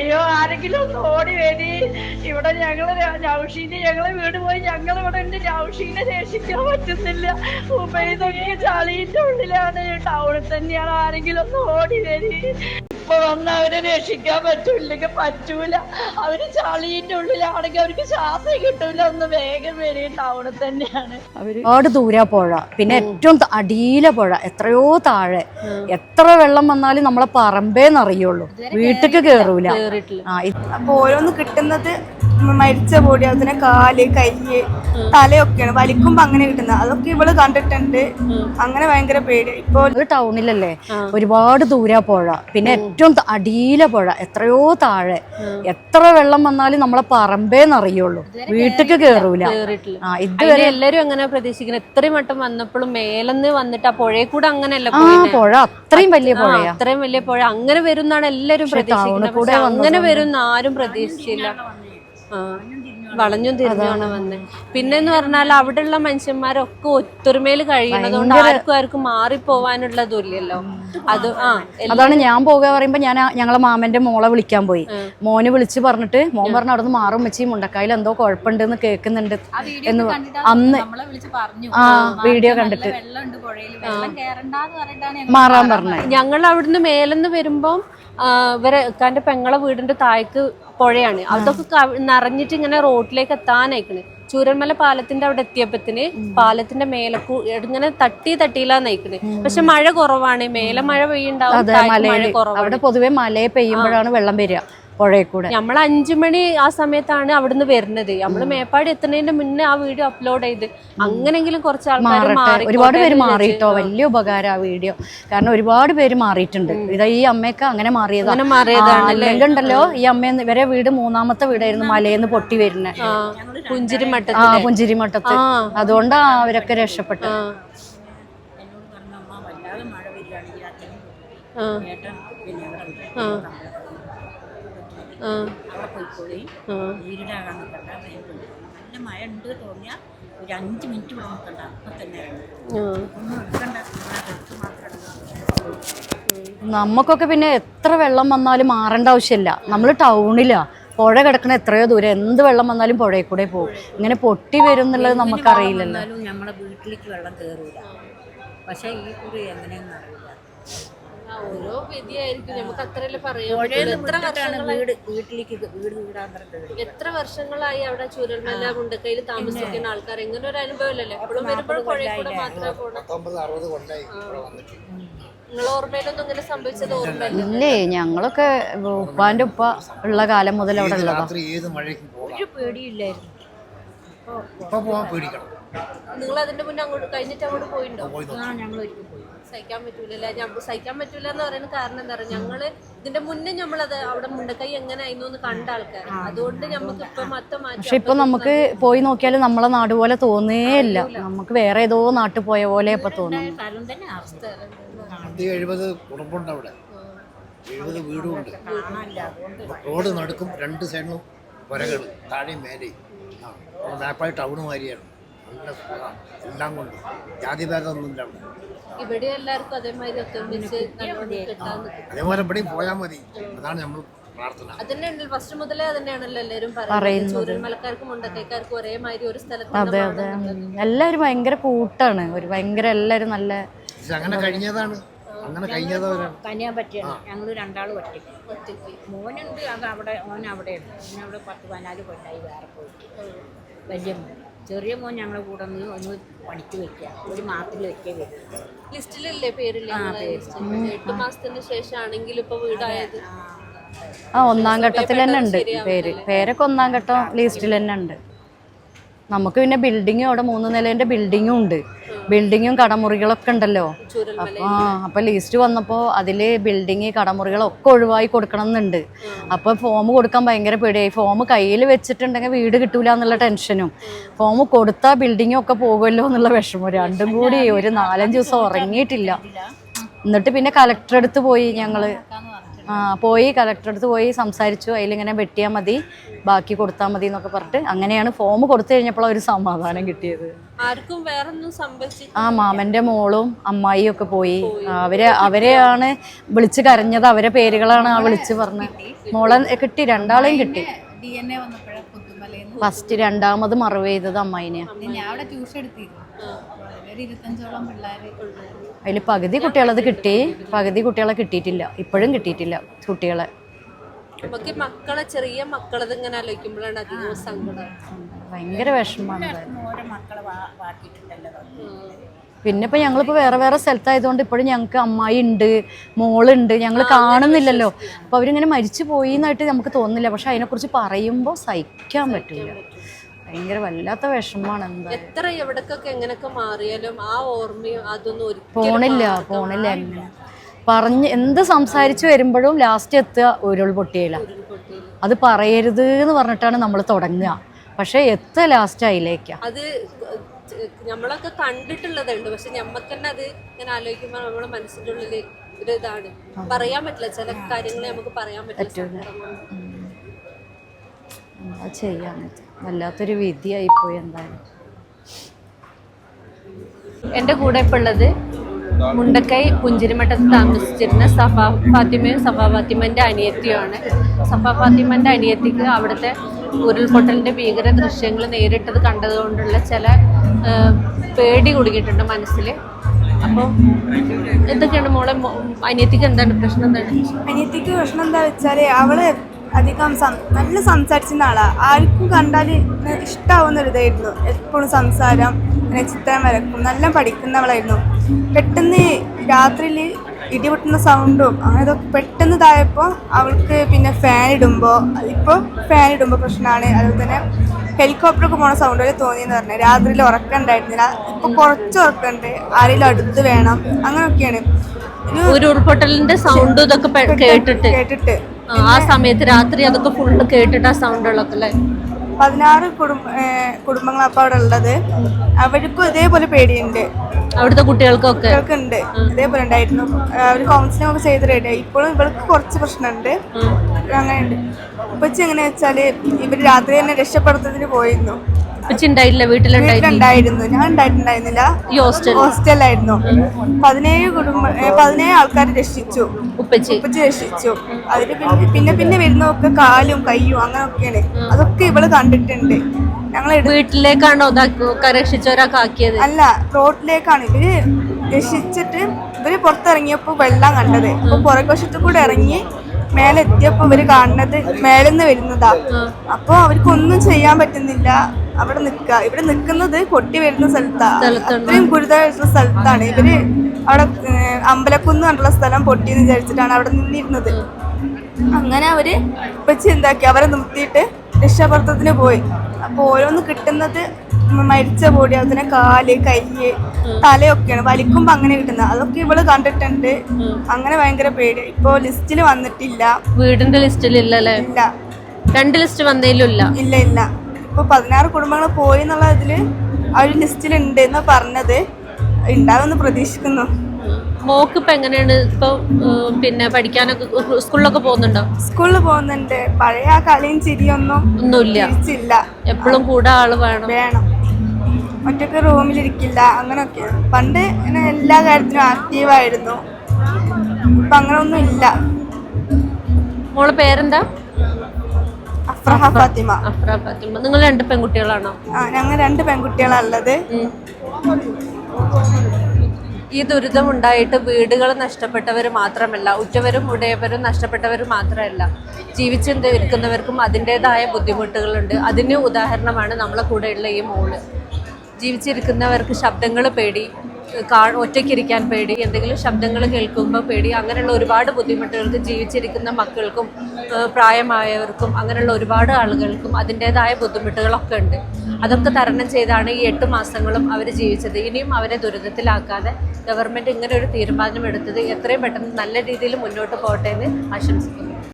അയ്യോ ആരെങ്കിലും ഒന്ന് ഓടി വരി. ഇവിടെ ഞങ്ങൾ ജൗഷീന് ഞങ്ങളെ വീട് പോയി. ഞങ്ങൾ ഇവിടെ ഉണ്ട്. ജൗഷീനെ രക്ഷിക്കാൻ പറ്റുന്നില്ല. ഉപയോഗിതൊക്കെ ചളിന്റെ ഉള്ളിലാണ്. ടൗണിൽ തന്നെയാണ് ആരെങ്കിലും ഒന്ന് ഓടി വരി. ഇപ്പൊ വന്ന് അവരെ രക്ഷിക്കാൻ പറ്റൂല്ലെങ്കിൽ പറ്റൂല. അവർ ചളിന്റെ ഉള്ളിലാണെങ്കിൽ അവർക്ക് ശ്വാസം കിട്ടൂല. ഒന്ന് വേഗം വരി ടൗണിൽ തന്നെയാണ്. ഒരുപാട് ദൂരാ പുഴ. പിന്നെ ഏറ്റവും അടിയിലെ പുഴ. എത്രയോ താഴെ. എത്ര വെള്ളം വന്നാലും നമ്മളെ പറമ്പേന്നറിയുള്ളൂ. വീട്ടിക്ക് കേറൂല. അപ്പൊ ഓരോന്ന് കിട്ടുന്നത് മരിച്ച ബോഡി അതിനെ കാൽ കയ്യ് തലയൊക്കെയാണ് വലിക്കുമ്പോ അങ്ങനെ കിട്ടുന്നത് അതൊക്കെ ഇവൾ കണ്ടിട്ടുണ്ട്. അങ്ങനെ ഭയങ്കര പേടി. ഇപ്പൊ ഒരു ടൗണിലല്ലേ ഒരുപാട് ദൂര പുഴ. പിന്നെ ഏറ്റവും അടിയിലെ പുഴ എത്രയോ താഴെ. എത്ര വെള്ളം വന്നാലും നമ്മളെ പറമ്പേ നിറയുള്ളൂ വീട്ടിക്ക് കേറൂല. ഇതുവരെ ആ എല്ലാരും അങ്ങനെ പ്രതീക്ഷിക്കുന്നത് എത്രയും വട്ടം വന്നപ്പോഴും മേലെന്ന് വന്നിട്ട് ആ പുഴയെ കൂടെ അങ്ങനെയല്ല. പുഴ അത്രയും വലിയ പുഴ അത്രയും വലിയ പുഴ. അങ്ങനെ വരുന്നാണ് എല്ലാരും പ്രതീക്ഷിക്കുന്നത് അങ്ങനെ വരും ആരും പ്രതീക്ഷിച്ചില്ല. വളഞ്ഞും തിരിഞ്ഞാണ് വന്നത് പിന്നെന്ന് പറഞ്ഞാൽ അവിടെയുള്ള മനുഷ്യന്മാരൊക്കെ ഒത്തൊരുമയിൽ കഴിയുന്നതുകൊണ്ട് ആർക്കും ആർക്കും മാറിപ്പോവാനുള്ളതില്ലല്ലോ അത് ആ അതാണ് ഞാൻ പോകുക പറയുമ്പോ ഞാൻ ഞങ്ങളെ മാമന്റെ മോളെ വിളിക്കാൻ പോയി. മോന് വിളിച്ച് പറഞ്ഞിട്ട് മോൻ പറഞ്ഞ അവിടെ നിന്ന് മാറും വെച്ച് മുണ്ടക്കായിൽ എന്തോ കുഴപ്പമുണ്ടെന്ന് കേൾക്കുന്നുണ്ട് എന്ന് അന്ന് ആ വീഡിയോ കണ്ടിട്ട്. മാറാൻ പറഞ്ഞു ഞങ്ങൾ അവിടുന്ന് മേലെന്ന് വരുമ്പം ഇവരെ ഇക്കാന്റെ പെങ്ങളെ വീടിന്റെ താഴേക്ക് പുഴയാണ്. അതൊക്കെ നിറഞ്ഞിട്ട് ഇങ്ങനെ റോഡിലേക്ക് എത്താനായിക്കണ്. ചൂരന്മല പാലത്തിന്റെ അവിടെ എത്തിയപ്പത്തിന് പാലത്തിന്റെ മേലക്കൂ ഇങ്ങനെ തട്ടി തട്ടിയിലാ നയിക്കണ് പക്ഷെ മഴ കുറവാണ്. മേലെ മഴ പെയ്യുണ്ടാവും അവിടെ പൊതുവെ മലയെ പെയ്യുമ്പോഴാണ് വെള്ളം വരിക. പുഴയിൽ കൂടെ നമ്മൾ അഞ്ചു മണി ആ സമയത്താണ് അവിടുന്ന് വരുന്നത്. നമ്മൾ മേപ്പാടി എത്തുന്നതിന്റെ മുന്നേ ആ വീഡിയോ അപ്ലോഡ് ചെയ്ത്. അങ്ങനെങ്കിലും കുറച്ച് ആൾക്കാർ മാറി ഒരുപാട് പേര് മാറിയിട്ടോ വലിയ ഉപകാരം ആ വീഡിയോ. കാരണം ഒരുപാട് പേര് മാറിയിട്ടുണ്ട്. ഇതാ ഈ അമ്മയൊക്കെ അങ്ങനെ മാറിയത്. അങ്ങനെ മാറിയതാണ് അല്ലെങ്കിൽ ഉണ്ടല്ലോ ഈ അമ്മ ഇവരെ വീട് മൂന്നാമത്തെ വീടായിരുന്നു മലയെന്ന് പൊട്ടി വരുന്നത് ആ പുഞ്ചിരി ആ പുഞ്ചിരിമട്ടത്ത് ആ. അതുകൊണ്ടാ അവരൊക്കെ രക്ഷപ്പെട്ടത് ആ. അവിടെ പോയിക്കോളി. ആ. വീടിടാകാൻ നിൽക്കണ്ട നല്ല മഴ ഉണ്ട് തോന്നിയാൽ ഒരു അഞ്ച് മിനിറ്റ് ഇവിടെ നിൽക്കണ്ട. അപ്പം തന്നെ ഒന്നും എടുക്കണ്ട. നമുക്കൊക്കെ പിന്നെ എത്ര വെള്ളം വന്നാലും മാറേണ്ട ആവശ്യമില്ല. നമ്മൾ ടൗണിലാ. പുഴ കിടക്കണ എത്രയോ ദൂരം. എന്ത് വെള്ളം വന്നാലും പുഴയിൽ കൂടെ പോകും. ഇങ്ങനെ പൊട്ടി വരും എന്നുള്ളത് നമുക്കറിയില്ലല്ലോ. നമ്മുടെ വീട്ടിലേക്ക് വെള്ളം കയറൂല പക്ഷേ ഈ കുറി എങ്ങനെയെന്ന് അറിയില്ല. ഓരോ വിധിയായിരിക്കും. നമുക്ക് അത്രയല്ലേ പറ്റുള്ളൂ. എത്ര വർഷങ്ങളായി വീട് വീട്ടിലേക്ക് എത്ര വർഷങ്ങളായി അവിടെ ചൂരൽമല മുണ്ടക്കയിൽ താമസിക്കുന്ന ആൾക്കാർ ഇങ്ങനെ ഒരു അനുഭവം അല്ലല്ലോ എപ്പോഴും വരുമ്പോൾ പുഴയിൽ കൂടെ മാത്രമേ പോകണം ഇല്ലേ ഞങ്ങളൊക്കെ ഉപ്പാന്റെ ഉപ്പ ഉള്ള കാലം മുതൽ അവിടെ ഉള്ളതാണ് ഉള്ളതാ. രാത്രി ഏത് മഴയ്ക്കും പോകാം. ഒരു പേടിയില്ലായിരുന്നു. ഇപ്പൊ പോകാൻ പേടിക്കണം. നിങ്ങൾ അതിന്റെ മുന്നേ അങ്ങോട്ട് കഴിഞ്ഞിട്ട് അങ്ങോട്ട് പോയിണ്ടോ? പോയി ഞങ്ങൾ പോയി. സഹിക്കാൻ പറ്റൂലല്ലേ? ഞാൻ സഹിക്കാൻ പറ്റൂല എന്ന് പറയുന്ന കാരണം എന്താ പറയുക ഞങ്ങൾ ഇതിന്റെ മുന്നേ നമ്മളത് അവിടെ മുണ്ടക്കൈ എങ്ങനെ ആയിരുന്നു എന്ന് കണ്ട ആൾക്കാർ അതുകൊണ്ട് നമുക്ക് ഇപ്പൊ മൊത്തം മാറ്റി പക്ഷെ ഇപ്പൊ നമുക്ക് പോയി നോക്കിയാൽ നമ്മളെ നാട് പോലെ തോന്നേയില്ല നമുക്ക് വേറെ ഏതോ നാട്ടിൽ പോയ പോലെ ഇപ്പൊ തോന്നുന്നു. എഴുപത് കുടുംബമുണ്ട് അവിടെ. എഴുപത് വീടുമുണ്ട്. റോഡ് നടുക്കും രണ്ട് സൈഡിലും വരകൾ താഴെയും മേലെയും. മേപ്പായി ടൗൺ മാതിരിയാണ്. നല്ല സുഖമാണ് എല്ലാം കൊണ്ടും. അവിടെ ഇവിടെ എല്ലാവർക്കും അതേമാതിരി ഒത്തൊരുമിച്ച് അതേപോലെ ഇവിടെ പോയാൽ മതി. അതാണ് നമ്മൾ പ്രാർത്ഥന. അതന്നെ ഫസ്റ്റ് മുതലേ അതന്നെയാണല്ലോ എല്ലാരും പറയുന്നത്. ചൂരൽമലക്കാർക്കും മുണ്ടക്കൈക്കാർക്കും ഒരേമാതിരി ഒരു സ്ഥലത്ത് അതെ അതെ. എല്ലാരും ഭയങ്കര കൂട്ടാണ്. ഒരു ഭയങ്കര എല്ലാരും നല്ല അങ്ങനെ കഴിഞ്ഞതാണ്. അങ്ങനെ കഴിഞ്ഞതവരാണ് കനിയാൻ പറ്റിയാണ്. ഞങ്ങൾ രണ്ടാളും ഒറ്റയ്ക്ക് ഒറ്റയ്ക്ക് മോനുണ്ട്. അത് അവിടെ മോൻ അവിടെയുണ്ട് പിന്നെ അവിടെ പത്ത് പതിനാല് കൊല്ലായി വേറെ പോയിട്ട്. വലിയ മോൻ ചെറിയ മോൻ ഞങ്ങളെ കൂടെ ഒന്ന് ഒന്ന് പഠിച്ചു വെക്കുക. ഒരു മാസത്തിൽ വെക്കേ വരും ലിസ്റ്റിലല്ലേ പേരില്ല? എട്ട് മാസത്തിന് ശേഷമാണെങ്കിൽ ഇപ്പൊ വീടായത്? ആ ഒന്നാം ഘട്ടത്തിൽ തന്നെ ഉണ്ട് പേര്. പേരൊക്കെ ഒന്നാം ഘട്ടം ലിസ്റ്റിൽ തന്നെ ഉണ്ട്. നമുക്ക് പിന്നെ ബിൽഡിങ്ങും അവിടെ മൂന്ന് നിലേന്റെ ബിൽഡിങ്ങും ഉണ്ട്. ബിൽഡിങ്ങും കടമുറികളൊക്കെ ഉണ്ടല്ലോ. ആ അപ്പൊ ലീസ്റ്റ് വന്നപ്പോ അതിൽ ബിൽഡിങ് കടമുറികളൊക്കെ ഒഴിവായി കൊടുക്കണം എന്നുണ്ട്. അപ്പൊ ഫോം കൊടുക്കാൻ ഭയങ്കര പേടിയായി. ഫോം കയ്യിൽ വെച്ചിട്ടുണ്ടെങ്കിൽ വീട് കിട്ടൂല എന്നുള്ള ടെൻഷനും ഫോം കൊടുത്താൽ ബിൽഡിങ്ങും ഒക്കെ പോകുമല്ലോ എന്നുള്ള വിഷമം. രണ്ടും കൂടി ഒരു നാലഞ്ച് ദിവസം ഉറങ്ങിയിട്ടില്ല. എന്നിട്ട് പിന്നെ കലക്ടർ അടുത്ത് പോയി ഞങ്ങൾ. ആ പോയി കളക്ടർ അടുത്ത് പോയി സംസാരിച്ചു. അതിലിങ്ങനെ വെട്ടിയാൽ മതി ബാക്കി കൊടുത്താൽ മതി എന്നൊക്കെ പറഞ്ഞിട്ട് അങ്ങനെയാണ് ഫോം കൊടുത്തു കഴിഞ്ഞപ്പോൾ ഒരു സമാധാനം കിട്ടിയത്. ആർക്കും വേറൊന്നും സംഭവിച്ചു ആ മാമന്റെ മോളും അമ്മായിയും ഒക്കെ പോയി. അവരെ അവർ അവരെയാണ് വിളിച്ച് കരഞ്ഞത്. അവരെ പേരുകളാണ് ആ വിളിച്ച് പറഞ്ഞത്. മോളെ കിട്ടി രണ്ടാളെയും കിട്ടി. ഫസ്റ്റ് രണ്ടാമത് മറവ് ചെയ്തത് അമ്മായിനെയാണ് ഞാൻ അവിടെ ട്യൂഷൻ എടുത്തിരുന്നു. ഇരുപത്തഞ്ചോളം പിള്ളേര്. അതിൽ പകുതി കുട്ടികളത് കിട്ടി. പകുതി കുട്ടികളെ കിട്ടിയിട്ടില്ല. ഇപ്പോഴും കിട്ടിയിട്ടില്ല കുട്ടികളെ. നമുക്ക് മക്കളെ ചെറിയ മക്കളത് ഇങ്ങനെ ആലോചിക്കുമ്പോഴാണ് അധികം സങ്കടം. ഭയങ്കര വിഷമമാണ് പിന്നെ ഇപ്പൊ ഞങ്ങളിപ്പോ വേറെ വേറെ സ്ഥലത്തായതുകൊണ്ട് ഇപ്പോഴും ഞങ്ങൾക്ക് അമ്മായി ഉണ്ട് മോളുണ്ട്. ഞങ്ങൾ കാണുന്നില്ലല്ലോ. അപ്പൊ അവരിങ്ങനെ മരിച്ചു പോയി എന്നായിട്ട് നമുക്ക് തോന്നുന്നില്ല. പക്ഷെ അതിനെക്കുറിച്ച് പറയുമ്പോൾ സഹിക്കാൻ പറ്റില്ല. ഭയങ്കര വല്ലാത്ത വിഷമമാണ് എന്താ. എത്ര എവിടക്കൊക്കെ എങ്ങനെയൊക്കെ മാറിയാലും ആ ഓർമ്മയും അതൊന്നും ഒരിക്കലും പോണില്ല പോണില്ല എങ്ങനെ പറഞ്ഞ് എന്ത് സംസാരിച്ച് വരുമ്പോഴും ലാസ്റ്റ് എത്തുക ഉരുൾപൊട്ടിയില്ല അത് പറയരുത് എന്ന് പറഞ്ഞിട്ടാണ് നമ്മൾ തുടങ്ങുക. പക്ഷെ എത്തുക ലാസ്റ്റ് അതിലേക്കാ അത് നമ്മളൊക്കെ കണ്ടിട്ടുള്ളതുണ്ട്. പക്ഷെ ഞമ്മക്ക് തന്നെ അത് ഇങ്ങനെ ആലോചിക്കുമ്പോൾ നമ്മുടെ മനസ്സിന്റെ ഉള്ളിൽ ഒരു ഇതാണ്. പറയാൻ പറ്റില്ല. ചില കാര്യങ്ങൾ നമുക്ക് പറയാൻ പറ്റില്ല. എന്താ ചെയ്യാൻ വല്ലാത്തൊരു വിധിയായിപ്പോയി എന്തായാലും. എന്റെ കൂടെ ഇപ്പോൾ ഉള്ളത് മുണ്ടക്കൈ പുഞ്ചിരിമട്ടത്ത് താമസിച്ചിരുന്ന സഫ ഫാത്തിമയും സഫ ഫാത്തിമന്റെ അനിയത്തിയുമാണ് സഫ ഫാത്തിമന്റെ അനിയത്തിക്ക് അവിടുത്തെ ഉരുൾപൊട്ടലിന്റെ ഭീകര ദൃശ്യങ്ങൾ നേരിട്ടത് കണ്ടതുകൊണ്ടുള്ള ചില പേടി കുടുങ്ങിയിട്ടുണ്ട് മനസ്സിൽ അപ്പോൾ എന്തൊക്കെയാണ് മോളെ അനിയത്തിക്ക് എന്താണ് പ്രശ്നം എന്താണ്? അനിയത്തിക്ക് പ്രശ്നം എന്താ വെച്ചാൽ അവൾ അധികം സം- നല്ല സംസാരിച്ചിരുന്ന ആളാണ് ആർക്കും കണ്ടാൽ ഇഷ്ടാവുന്ന ഒരു ഇതായിരുന്നു. എപ്പോഴും സംസാരം പിന്നെ ചിത്രം വരക്കും നല്ല പഠിക്കുന്നവളായിരുന്നു. പെട്ടെന്ന് രാത്രിയിൽ ഇടിപൊട്ടുന്ന സൗണ്ടും അങ്ങനെ ഇതൊക്കെ പെട്ടെന്ന് ഇതായപ്പോൾ അവൾക്ക് പിന്നെ ഫാൻ ഇടുമ്പോൾ ഇപ്പോൾ ഫാൻ ഇടുമ്പോൾ പ്രശ്നമാണ് അതുപോലെ തന്നെ ഹെലികോപ്റ്ററൊക്കെ പോണ സൗണ്ട് വരെ തോന്നിയെന്ന് പറഞ്ഞു. രാത്രിയിൽ ഉറക്കം ഉണ്ടായിരുന്നില്ല. ഇപ്പോൾ കുറച്ച് ഉറക്കമുണ്ട് ആരെങ്കിലും അടുത്ത് വേണം. അങ്ങനെയൊക്കെയാണ് ഒരു ഉരുൾപൊട്ടലിന്റെ സൗണ്ട് ഇതൊക്കെ കേട്ടിട്ട്. കേട്ടിട്ട്. ആ, സമയത്ത് രാത്രി അതൊക്കെ ഫുള്ള് കേട്ടിട്ട് ആ സൗണ്ട് ഉള്ളതല്ലേ പതിനാറ് കുടുംബ കുടുംബങ്ങൾ അപ്പൊ അവിടെ ഉള്ളത്. അവർക്കും ഇതേപോലെ പേടിയുണ്ട്. അവിടുത്തെ കുട്ടികൾക്കൊക്കെ? ഉണ്ട് ഇതേപോലെ ഉണ്ടായിരുന്നു. അവർ കൗൺസിലിംഗ് ഒക്കെ ചെയ്ത് റെഡിയായി ഇപ്പോഴും ഇവൾക്ക് കുറച്ച് പ്രശ്നമുണ്ട്. അങ്ങനെയുണ്ട്. ഉപ്പച്ചി എങ്ങനെയാ വെച്ചാൽ ഇവർ രാത്രി തന്നെ രക്ഷപ്പെടുത്തതിന് പോയിരുന്നു. ഉണ്ടായില്ല വീട്ടിലുണ്ടായിരുന്നു. ഞാൻ ഉണ്ടായിട്ടുണ്ടായിരുന്നില്ല ഹോസ്റ്റലായിരുന്നു പതിനേഴ് കുടുംബ പതിനേഴ് ആൾക്കാർ രക്ഷിച്ചു. ഉപ്പച്ചി. ഉപ്പച്ചി രക്ഷിച്ചു. അതിന് പിന്നെ പിന്നെ വരുന്നതൊക്കെ കാലും കയ്യും അങ്ങനെയൊക്കെയാണ് അതൊക്കെ ഇവൾ കണ്ടിട്ടുണ്ട്. ഞങ്ങൾ വീട്ടിലേക്കാണോ രക്ഷിച്ചവരാക്കിയത് രക്ഷിച്ചവരൊക്കെ അല്ല റോഡിലേക്കാണ് ഇവർ രക്ഷിച്ചിട്ട് ഇവർ പുറത്തിറങ്ങിയപ്പോ വെള്ളം കണ്ടത്. അപ്പൊ പുറകോശത്തു കൂടെ ഇറങ്ങി മേലെ എത്തിയപ്പോ ഇവർ കാണുന്നത് മേലെന്ന് വരുന്നതാ. അപ്പൊ അവർക്ക് ഒന്നും ചെയ്യാൻ പറ്റുന്നില്ല. അവിടെ നിക്ക ഇവിടെ നിൽക്കുന്നത് കൊട്ടി വരുന്ന സ്ഥലത്താ. അത്രയും ഗുരുതരമായിട്ടുള്ള സ്ഥലത്താണ്. ഇവർ അവിടെ അമ്പലക്കുന്ന് കണ്ടുള്ള സ്ഥലം പൊട്ടിയെന്ന് വിചാരിച്ചിട്ടാണ് അവിടെ നിന്നിരുന്നത്. അങ്ങനെ അവർ വെച്ച് എന്താക്കി? അവരെ നിർത്തിയിട്ട് രക്ഷാപ്രവർത്തനത്തിന് പോയി. അപ്പൊ ഓരോന്ന് കിട്ടുന്നത് മരിച്ച ബോഡി അതുപോലെ കാൽ കയ്യ് തലയൊക്കെയാണ്. വലിക്കുമ്പോ അങ്ങനെ കിട്ടുന്നത് അതൊക്കെ ഇവൾ കണ്ടിട്ടുണ്ട്. അങ്ങനെ ഭയങ്കര പേടി. ഇപ്പൊ ലിസ്റ്റിൽ വന്നിട്ടില്ല. വീടിന്റെ ലിസ്റ്റിൽ ഇല്ലല്ലേ ഇല്ല. രണ്ട് ലിസ്റ്റ് വന്നതിലും ഇല്ല. ഇല്ല ഇല്ല. ഇപ്പൊ പതിനാറ് കുടുംബങ്ങൾ പോയി എന്നുള്ള ഇതിൽ ആ ഒരു ലിസ്റ്റിൽ ഉണ്ട് എന്ന് പറഞ്ഞത്. ഉണ്ടാവുമെന്ന് പ്രതീക്ഷിക്കുന്നു. മോക്ക് ഇപ്പൊ എങ്ങനെയാണ്? ഇപ്പൊ പിന്നെ പഠിക്കാനൊക്കെ സ്കൂളിലൊക്കെ പോകുന്നുണ്ടോ? സ്കൂളിൽ പോകുന്നുണ്ട്. പഴയ ആ കളിയും ചിരിയൊന്നും ഒന്നുമില്ല. എപ്പോഴും കൂടെ ആൾ വേണം. വേണം. ഒറ്റയ്ക്ക് റൂമിലിരിക്കില്ല. അങ്ങനെയൊക്കെ പണ്ട് എല്ലാ കാര്യത്തിനും ആക്റ്റീവായിരുന്നു ഇപ്പൊ അങ്ങനെ ഒന്നും ഇല്ല. മോളെ പേരെന്താ? അഫ്രഹ ഫാത്തിമ. അഫ്ര ഫാത്തിമ. നിങ്ങൾ രണ്ട് പെൺകുട്ടികളാണോ? ആ ഞങ്ങൾ രണ്ട് പെൺകുട്ടികളാണ് ഉള്ളത് ഉം. ഈ ദുരിതം ഉണ്ടായിട്ട് വീടുകൾ നഷ്ടപ്പെട്ടവർ മാത്രമല്ല ഉറ്റവരും ഉടയവരും നഷ്ടപ്പെട്ടവർ മാത്രമല്ല ജീവിച്ചിരിക്കുന്നവർക്കും അതിന്റെതായ ബുദ്ധിമുട്ടുകളുണ്ട്. അതിന് ഉദാഹരണമാണ് നമ്മളെ കൂടെയുള്ള ഈ മോൾ. ജീവിച്ചിരിക്കുന്നവർക്ക് ശബ്ദങ്ങൾ പേടി കാ ഒറ്റയ്ക്കിരിക്കാൻ പേടി എന്തെങ്കിലും ശബ്ദങ്ങൾ കേൾക്കുമ്പോൾ പേടി അങ്ങനെയുള്ള ഒരുപാട് ബുദ്ധിമുട്ടുകൾക്ക് ജീവിച്ചിരിക്കുന്ന മക്കൾക്കും പ്രായമായവർക്കും അങ്ങനെയുള്ള ഒരുപാട് ആളുകൾക്കും അതിന്റെതായ ബുദ്ധിമുട്ടുകളൊക്കെ ഉണ്ട്. അതൊക്കെ തരണം ചെയ്താണ് ഈ എട്ട് മാസങ്ങളും അവർ ജീവിച്ചത്. ഇനിയും അവരെ ദുരിതത്തിലാക്കാതെ ഗവൺമെന്റ് ഇങ്ങനെ ഒരു തീരുമാനം എടുത്തത് എത്രയും പെട്ടെന്ന് നല്ല രീതിയിൽ മുന്നോട്ട് പോകട്ടെ എന്ന് ആശംസിക്കുന്നു.